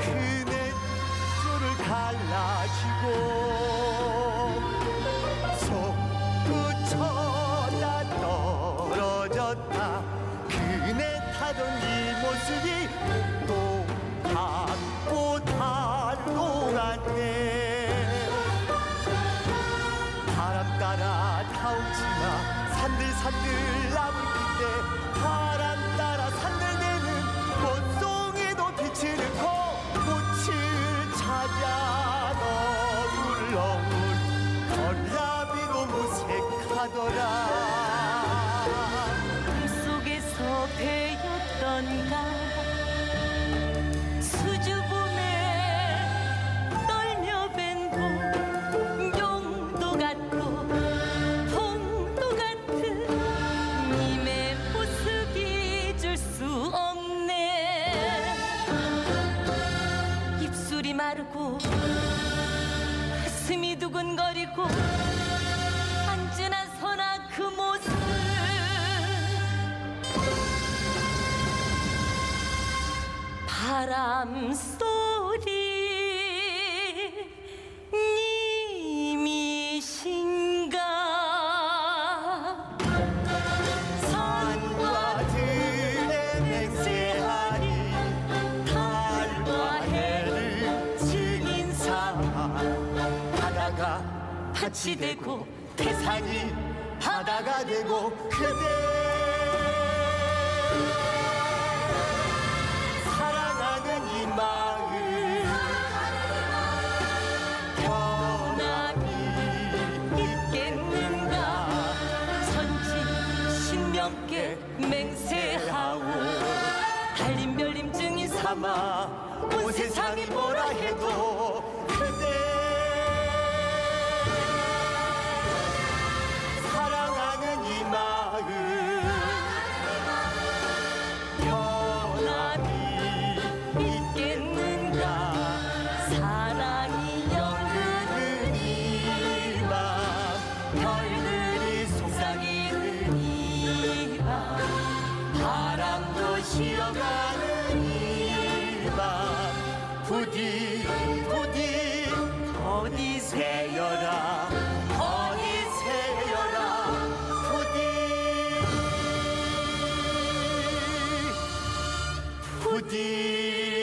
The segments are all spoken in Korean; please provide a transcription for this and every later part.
그네 줄을 갈라지고 속붙였다 떨어졌다. 그네 타던 이 모습이 또 새여라. 꿈속에서 배웠던가? 수줍음에 떨며 뵌도 용도 같고 봉도 같은 님의 모습 잊을 수 없네. 입술이 마르고 가슴이 두근거리고 바람 소리 님이신가? 산과 들의 맹세하리 달과 해를 증인 삼아. 바다가 밭이 되고 태산이 바다가 되고 그대 삼아 온 세상이 뭐라 해도 그대 부디 부디 어디 새여라 어디 새여라 부디. 부디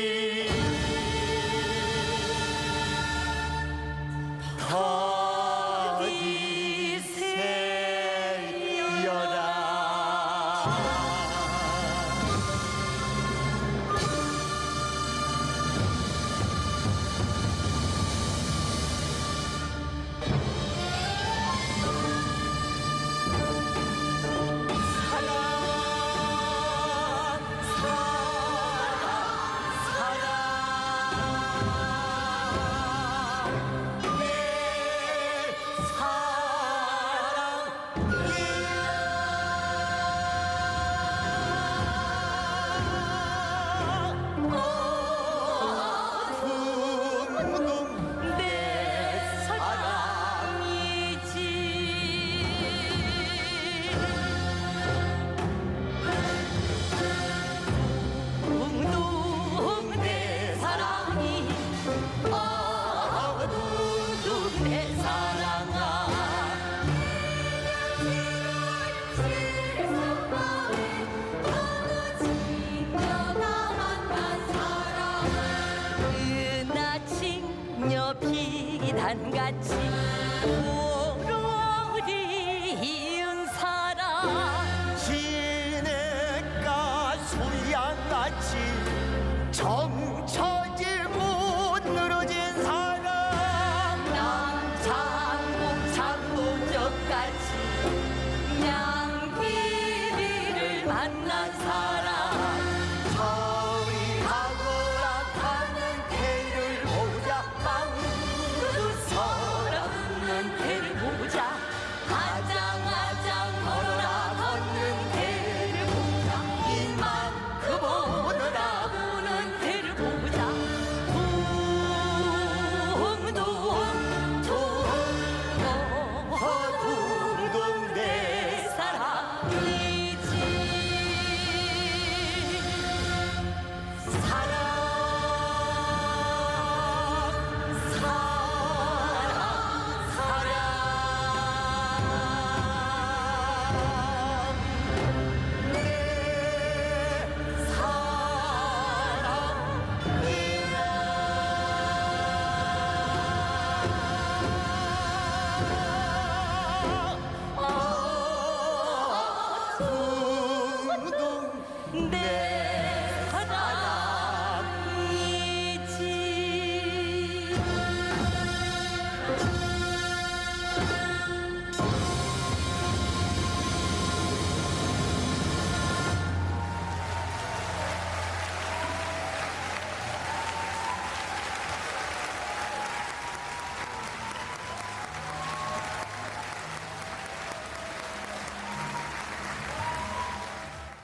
산같이 오로리 이은 사람? 시냇가 소양같이 청청 내